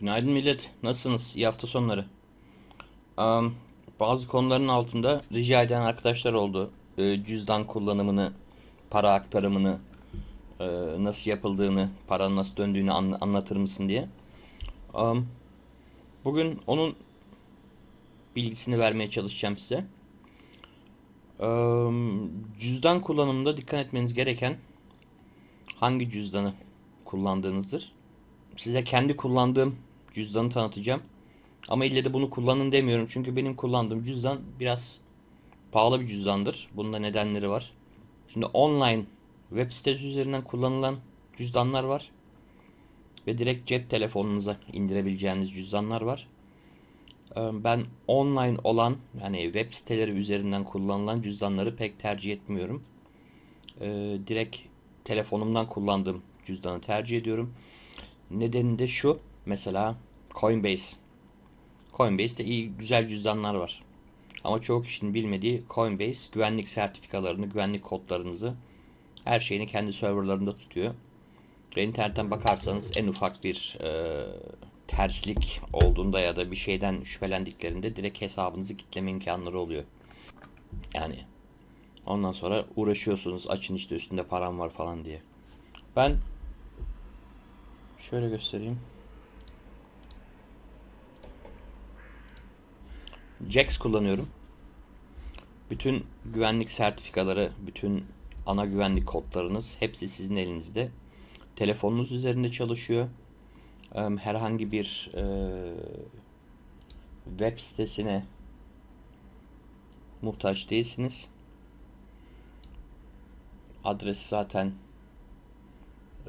Günaydın millet. Nasılsınız? İyi hafta sonları. Am, bazı konuların altında rica eden arkadaşlar oldu. Ee, cüzdan kullanımını, para aktarımını, e, nasıl yapıldığını, paranın nasıl döndüğünü an- anlatır mısın diye. Am, bugün onun bilgisini vermeye çalışacağım size. Am, cüzdan kullanımında dikkat etmeniz gereken hangi cüzdanı kullandığınızdır. Size kendi kullandığım cüzdanı tanıtacağım. Ama ille de bunu kullanın demiyorum. Çünkü benim kullandığım cüzdan biraz pahalı bir cüzdandır. Bunun da nedenleri var. Şimdi online web sitesi üzerinden kullanılan cüzdanlar var. Ve direkt cep telefonunuza indirebileceğiniz cüzdanlar var. Ee, Ben online olan yani web siteleri üzerinden kullanılan cüzdanları pek tercih etmiyorum. Ee, direkt telefonumdan kullandığım cüzdanı tercih ediyorum. Nedeni de şu. Mesela Coinbase. Coinbase'de iyi güzel cüzdanlar var. Ama çoğu kişinin bilmediği Coinbase güvenlik sertifikalarını, güvenlik kodlarınızı her şeyini kendi serverlarında tutuyor. Ve internetten bakarsanız en ufak bir e, terslik olduğunda ya da bir şeyden şüphelendiklerinde direkt hesabınızı kitleme imkanları oluyor. Yani ondan sonra uğraşıyorsunuz açın işte üstünde param var falan diye. Ben Şöyle göstereyim. Jax kullanıyorum. Bütün güvenlik sertifikaları, bütün ana güvenlik kodlarınız hepsi sizin elinizde. Telefonunuz üzerinde çalışıyor. Herhangi bir e, web sitesine muhtaç değilsiniz. Adres zaten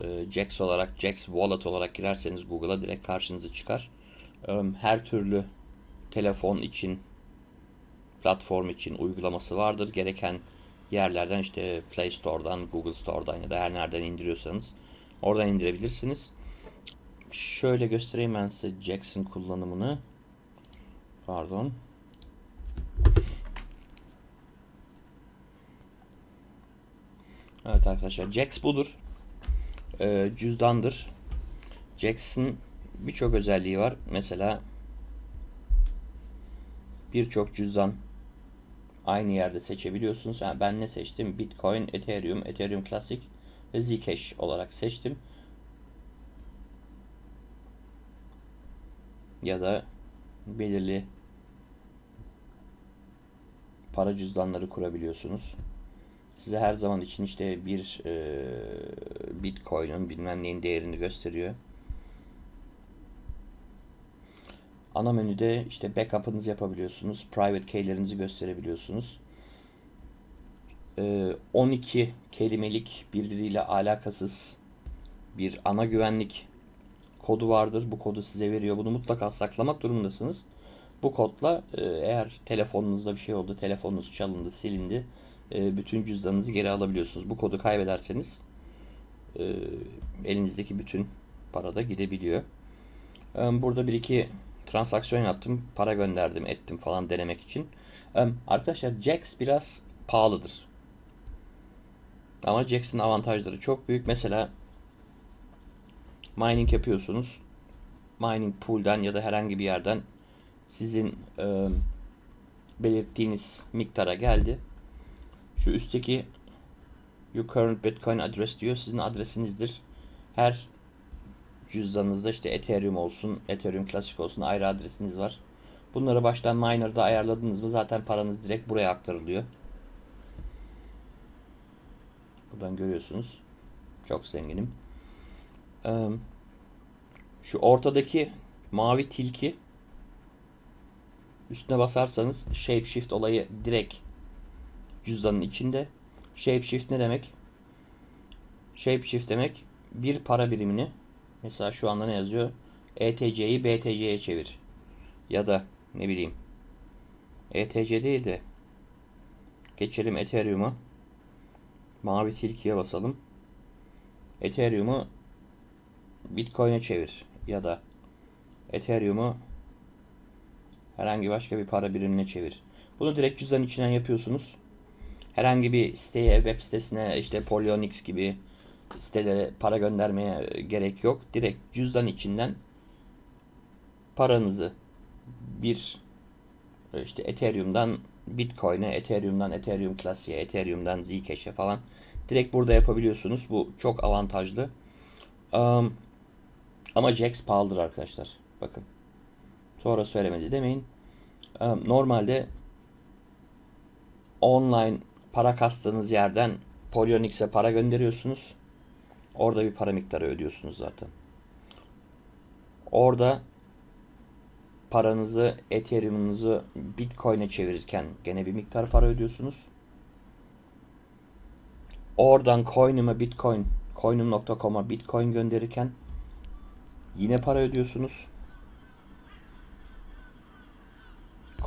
e, Jax olarak, Jax Wallet olarak girerseniz Google'a direkt karşınıza çıkar. Her türlü telefon için, platform için uygulaması vardır. Gereken yerlerden işte Play Store'dan, Google Store'dan ya da her nereden indiriyorsanız oradan indirebilirsiniz. Şöyle göstereyim ben size Jax'in kullanımını. Pardon. Evet arkadaşlar Jax budur e, cüzdandır. Jackson birçok özelliği var. Mesela birçok cüzdan aynı yerde seçebiliyorsunuz. Yani ben ne seçtim? Bitcoin, Ethereum, Ethereum Classic ve Zcash olarak seçtim. Ya da belirli para cüzdanları kurabiliyorsunuz. Size her zaman için işte bir e, Bitcoin'in bilmem neyin değerini gösteriyor. Ana menüde işte backup'ınızı yapabiliyorsunuz. Private key'lerinizi gösterebiliyorsunuz. E, 12 kelimelik birbiriyle alakasız bir ana güvenlik kodu vardır. Bu kodu size veriyor. Bunu mutlaka saklamak durumundasınız. Bu kodla e, eğer telefonunuzda bir şey oldu, telefonunuz çalındı, silindi, e, bütün cüzdanınızı geri alabiliyorsunuz. Bu kodu kaybederseniz e, elinizdeki bütün para da gidebiliyor. E, burada bir iki transaksiyon yaptım. Para gönderdim, ettim falan denemek için. Arkadaşlar Jax biraz pahalıdır. Ama Jax'in avantajları çok büyük. Mesela mining yapıyorsunuz. Mining pool'dan ya da herhangi bir yerden sizin e, belirttiğiniz miktara geldi. Şu üstteki Your current Bitcoin address diyor. Sizin adresinizdir. Her cüzdanınızda işte Ethereum olsun, Ethereum Classic olsun ayrı adresiniz var. Bunları baştan miner'da ayarladınız mı zaten paranız direkt buraya aktarılıyor. Buradan görüyorsunuz. Çok zenginim. Şu ortadaki mavi tilki üstüne basarsanız Shapeshift olayı direkt cüzdanın içinde. Shapeshift ne demek? Shapeshift demek bir para birimini mesela şu anda ne yazıyor? ETC'yi BTC'ye çevir. Ya da ne bileyim ETC değil de geçelim Ethereum'a. Mavi tilkiye basalım. Ethereum'u Bitcoin'e çevir. Ya da Ethereum'u herhangi başka bir para birimine çevir. Bunu direkt cüzdanın içinden yapıyorsunuz. Herhangi bir siteye, web sitesine işte Polyonix gibi sitelere para göndermeye gerek yok. Direkt cüzdan içinden paranızı bir işte Ethereum'dan Bitcoin'e, Ethereum'dan Ethereum Classic'e, Ethereum'dan Zcash'e falan direkt burada yapabiliyorsunuz. Bu çok avantajlı. Um, ama Jax pahalıdır arkadaşlar. Bakın. Sonra söylemedi demeyin. Um, normalde online para kastığınız yerden Polyonix'e para gönderiyorsunuz. Orada bir para miktarı ödüyorsunuz zaten. Orada paranızı, Ethereum'unuzu Bitcoin'e çevirirken gene bir miktar para ödüyorsunuz. Oradan coin'ime Bitcoin, coin'im.com'a Bitcoin gönderirken yine para ödüyorsunuz.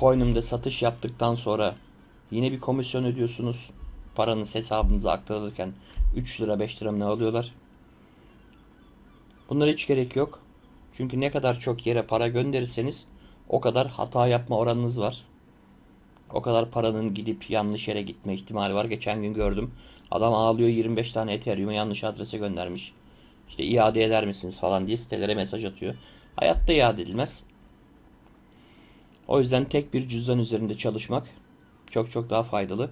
Coin'imde satış yaptıktan sonra yine bir komisyon ödüyorsunuz. Paranız hesabınıza aktarılırken 3 lira 5 lira ne alıyorlar. Bunlara hiç gerek yok. Çünkü ne kadar çok yere para gönderirseniz o kadar hata yapma oranınız var. O kadar paranın gidip yanlış yere gitme ihtimali var. Geçen gün gördüm. Adam ağlıyor 25 tane Ethereum'u yanlış adrese göndermiş. İşte iade eder misiniz falan diye sitelere mesaj atıyor. Hayatta iade edilmez. O yüzden tek bir cüzdan üzerinde çalışmak çok çok daha faydalı.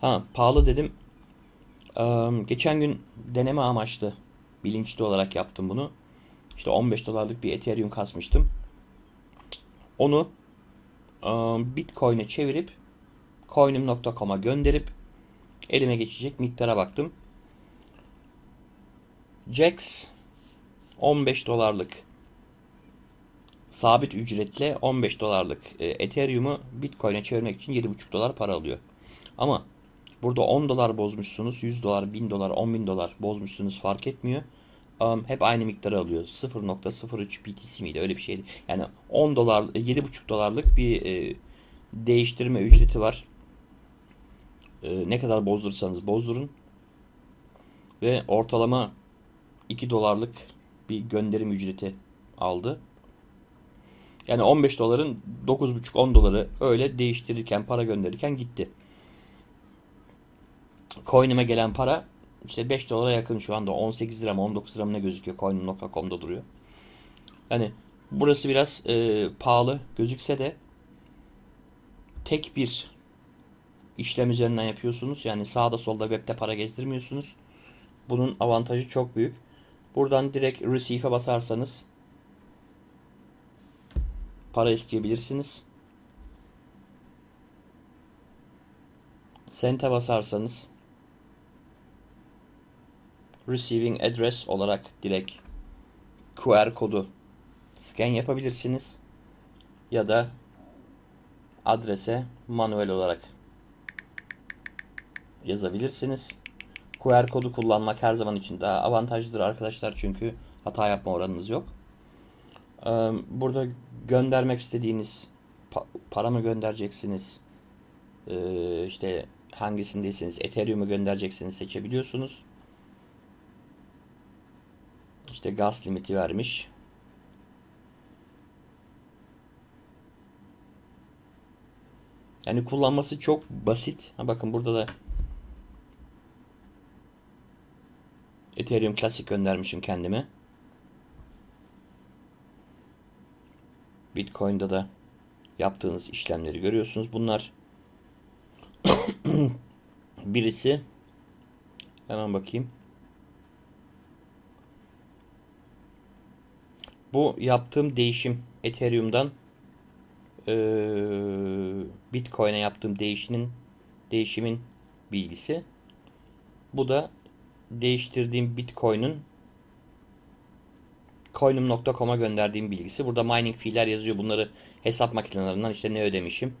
Ha pahalı dedim. Ee, geçen gün deneme amaçlı bilinçli olarak yaptım bunu. İşte 15 dolarlık bir Ethereum kasmıştım. Onu Bitcoin'e çevirip coinim.com'a gönderip elime geçecek miktara baktım. Jax 15 dolarlık sabit ücretle 15 dolarlık e, Ethereum'u Bitcoin'e çevirmek için 7,5 dolar para alıyor. Ama burada 10 dolar bozmuşsunuz, 100 dolar, 1000 dolar, 10 bin dolar bozmuşsunuz fark etmiyor. Um, hep aynı miktarı alıyor. 0.03 BTC miydi? Öyle bir şeydi. Yani 10 dolar, 7,5 dolarlık bir e, değiştirme ücreti var. E, ne kadar bozdurursanız bozdurun. Ve ortalama 2 dolarlık bir gönderim ücreti aldı. Yani 15 doların 9,5-10 doları öyle değiştirirken, para gönderirken gitti. Coin'ime gelen para işte 5 dolara yakın şu anda 18 lira mı 19 lira mı ne gözüküyor coin.com'da duruyor. Yani burası biraz e, pahalı gözükse de tek bir işlem üzerinden yapıyorsunuz. Yani sağda solda webde para gezdirmiyorsunuz. Bunun avantajı çok büyük. Buradan direkt receive'e basarsanız para isteyebilirsiniz. Sent'e basarsanız receiving address olarak direkt QR kodu scan yapabilirsiniz. Ya da adrese manuel olarak yazabilirsiniz. QR kodu kullanmak her zaman için daha avantajlıdır arkadaşlar çünkü hata yapma oranınız yok. Burada göndermek istediğiniz para mı göndereceksiniz? İşte hangisindeyseniz Ethereum'u göndereceksiniz seçebiliyorsunuz. İşte gaz limiti vermiş. Yani kullanması çok basit. Ha bakın burada da Ethereum Classic göndermişim kendime. Bitcoin'da da yaptığınız işlemleri görüyorsunuz. Bunlar birisi hemen bakayım. Bu yaptığım değişim Ethereum'dan e, Bitcoin'e yaptığım değişimin değişimin bilgisi. Bu da değiştirdiğim Bitcoin'in coinum.com'a gönderdiğim bilgisi. Burada mining fee'ler yazıyor. Bunları hesap makinelerinden işte ne ödemişim.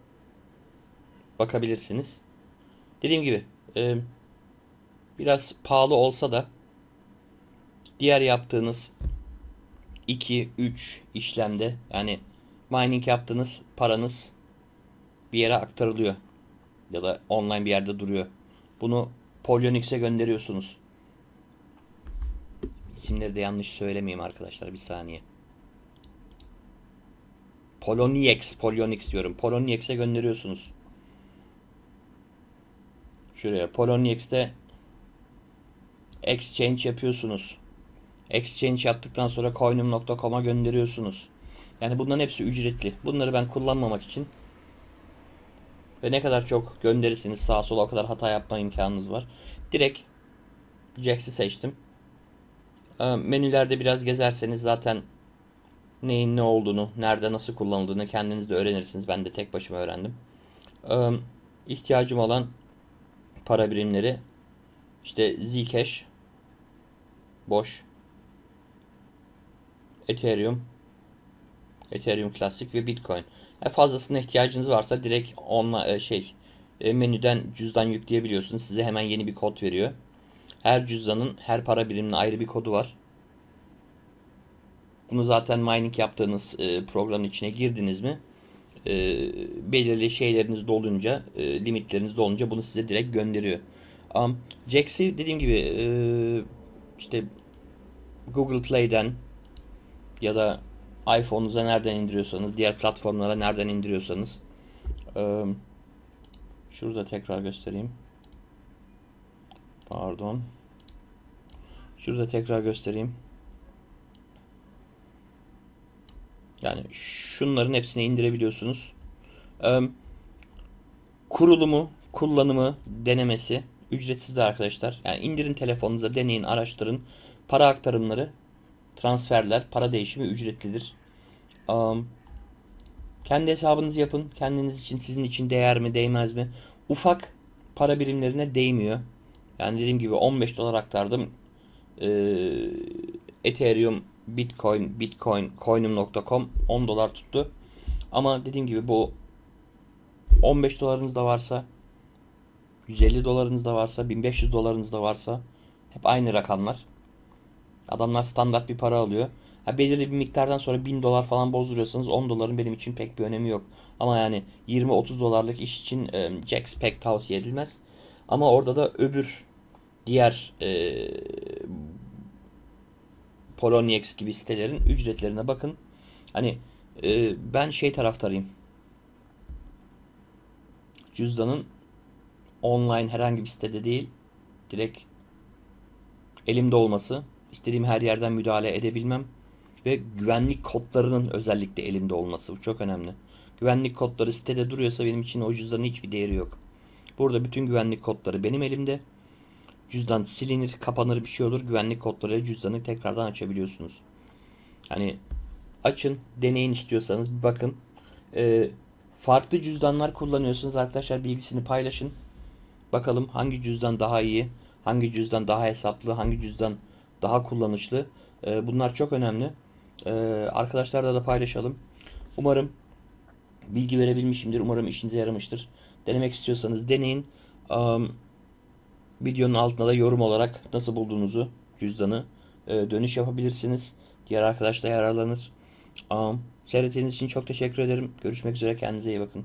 Bakabilirsiniz. Dediğim gibi e, biraz pahalı olsa da diğer yaptığınız 2, 3 işlemde yani mining yaptığınız paranız bir yere aktarılıyor. Ya da online bir yerde duruyor. Bunu Polyonix'e gönderiyorsunuz. İsimleri de yanlış söylemeyeyim arkadaşlar bir saniye. Poloniex, Polyonix diyorum. Poloniex'e gönderiyorsunuz. Şuraya Poloniex'te exchange yapıyorsunuz. Exchange yaptıktan sonra coinum.com'a gönderiyorsunuz. Yani bunların hepsi ücretli. Bunları ben kullanmamak için ve ne kadar çok gönderirseniz sağa sola o kadar hata yapma imkanınız var. Direkt Jax'i seçtim. Ee, Menülerde biraz gezerseniz zaten neyin ne olduğunu, nerede nasıl kullanıldığını kendiniz de öğrenirsiniz. Ben de tek başıma öğrendim. Ee, ihtiyacım olan para birimleri işte Zcash boş Ethereum Ethereum Classic ve Bitcoin. E, fazlasına ihtiyacınız varsa direkt onla e, şey e, menüden cüzdan yükleyebiliyorsunuz. Size hemen yeni bir kod veriyor. Her cüzdanın her para biriminin ayrı bir kodu var. Bunu zaten mining yaptığınız e, programın içine girdiniz mi? E, belirli şeyleriniz dolunca, e, limitleriniz dolunca bunu size direkt gönderiyor. Um, Jax'i dediğim gibi e, işte Google Play'den ya da iPhone'unuza nereden indiriyorsanız, diğer platformlara nereden indiriyorsanız. E, şurada tekrar göstereyim. Pardon. Şurada tekrar göstereyim. Yani şunların hepsini indirebiliyorsunuz. Ee, kurulumu, kullanımı, denemesi ücretsiz de arkadaşlar. Yani indirin telefonunuza, deneyin, araştırın. Para aktarımları, transferler, para değişimi ücretlidir. Um, kendi hesabınızı yapın. Kendiniz için, sizin için değer mi, değmez mi? Ufak para birimlerine değmiyor. Yani dediğim gibi 15 dolar aktardım. Ee, Ethereum, Bitcoin, Bitcoin, coinum.com 10 dolar tuttu. Ama dediğim gibi bu 15 dolarınız da varsa 150 dolarınız da varsa 1500 dolarınız da varsa hep aynı rakamlar. Adamlar standart bir para alıyor. Ha, belirli bir miktardan sonra 1000 dolar falan bozduruyorsanız 10 doların benim için pek bir önemi yok. Ama yani 20-30 dolarlık iş için e, Jax pek tavsiye edilmez. Ama orada da öbür diğer e, Poloniex gibi sitelerin ücretlerine bakın. Hani e, ben şey taraftarıyım. Cüzdanın online herhangi bir sitede değil, direkt elimde olması, istediğim her yerden müdahale edebilmem ve güvenlik kodlarının özellikle elimde olması. Bu çok önemli. Güvenlik kodları sitede duruyorsa benim için o cüzdanın hiçbir değeri yok. Burada bütün güvenlik kodları benim elimde. Cüzdan silinir, kapanır bir şey olur. Güvenlik kodlarıyla cüzdanı tekrardan açabiliyorsunuz. Hani açın, deneyin istiyorsanız bir bakın. Ee, farklı cüzdanlar kullanıyorsunuz arkadaşlar bilgisini paylaşın. Bakalım hangi cüzdan daha iyi, hangi cüzdan daha hesaplı, hangi cüzdan daha kullanışlı. Ee, bunlar çok önemli. Ee, arkadaşlarla da paylaşalım. Umarım bilgi verebilmişimdir. Umarım işinize yaramıştır. Denemek istiyorsanız deneyin. Um, videonun altına da yorum olarak nasıl bulduğunuzu cüzdanı e, dönüş yapabilirsiniz. Diğer arkadaşlar yararlanır. Um, seyrettiğiniz için çok teşekkür ederim. Görüşmek üzere. Kendinize iyi bakın.